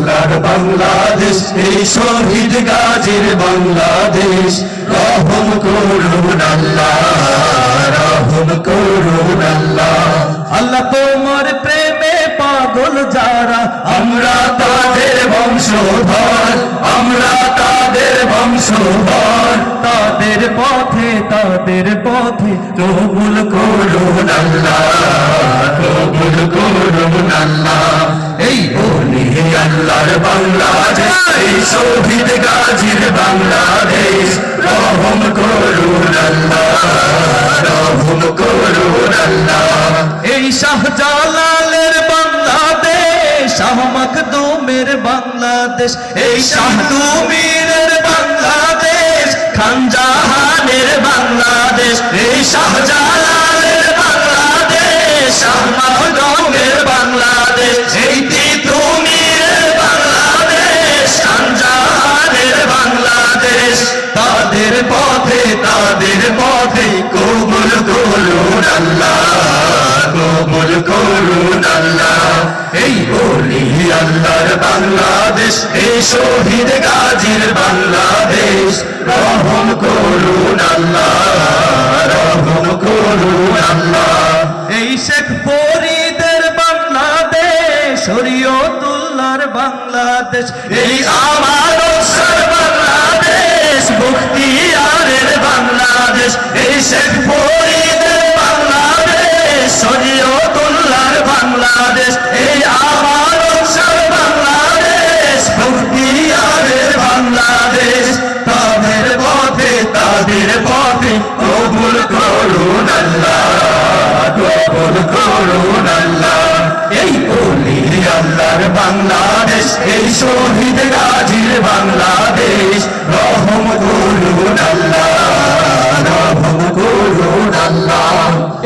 আল্লাহর বাংলাদেশ এই শহীদ গাজীর বাংলাদেশ। রহম করুন আল্লাহ রহম করুন আল্লাহ। আল্লাহ তোমার প্রেমে পাগল যারা আমরা তাদের বংশধর আমরা তাদের বংশধর। তাদের পথে তাদের পথে কবুল করুন আল্লাহ। কবুল করুন আল্লাহ। বলি আল্লাহর বাংলাদেশ গাজীর বাংলাদেশ। রহম করুন আল্লাহ, রহম করুন আল্লাহ। এই শাহজালালের বাংলাদেশ আহমদ দোমের বাংলাদেশ। এই শাহদুমীরের বাংলাদেশ, খানজাহানের বাংলাদেশ। এই শাহজালালের বাংলাদেশ আহমদ দোমের তাদের পথে তাদের পথে কবুল করুন আল্লাহ, কবুল করুন আল্লাহ। এই বলি আল্লাহর বাংলাদেশ, এই শহীদ গাজীর বাংলাদেশ। রহম করুন আল্লাহ, রহম করুন আল্লাহ। এই শেখ ফরিদের বাংলাদেশ, শরীয়তুল্লাহর বাংলাদেশ, এই আমার বাংলাদেশ, এই শেখ ফরিদের বাংলাদেশ, শরীয়তুল্লাহর বাংলাদেশ, এই আমার বাংলাদেশ মুক্তিয়ারের বাংলাদেশ, তাদের পথে তাদের পথে কবুল করুন কবুল করুন এই বলি আল্লাহর বাংলাদেশ, এই শহীদ বাংলাদেশ রহম করুন আল্লাহ।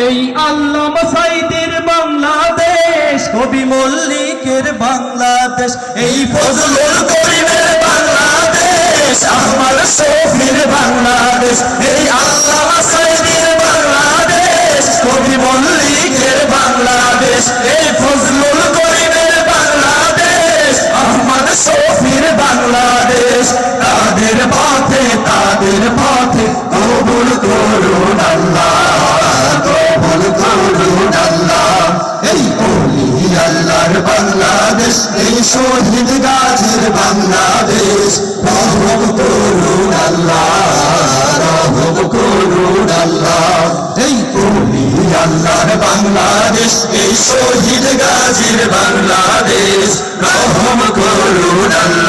এই আল্লাহ সাইদের বাংলাদেশ, কবি মল্লিকের বাংলাদেশ। এই ফজলুল করিমের বাংলাদেশ, আমার শফির বাংলাদেশ। এই আল্লাহ সাইদের বাংলাদেশ, কবি মল্লিকের বাংলাদেশ। এই ফজলুল করিমের বাংলাদেশ, আমার শফির বাংলাদেশ। তাদের পথে তাদের পথে কবুল করুন আল্লাহ। করুন আল্লাহ এই বাংলাদেশ এই শহীদ গাজীর বাংলাদেশ রহম করুন আল্লাহ রহম করুন আল্লাহ এই বলি আল্লাহর বাংলাদেশ, এই শহীদ গাজীর বাংলাদেশ, রহম করুন আল্লাহ।